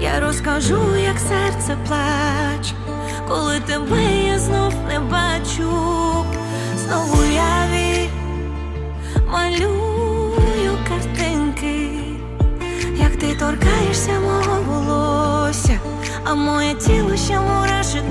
Я розкажу, як серце плач, коли тебе я знов не бачу, знову яві малюю картинки, як ти торкаєшся мого волосся, а моє тіло ще мурашить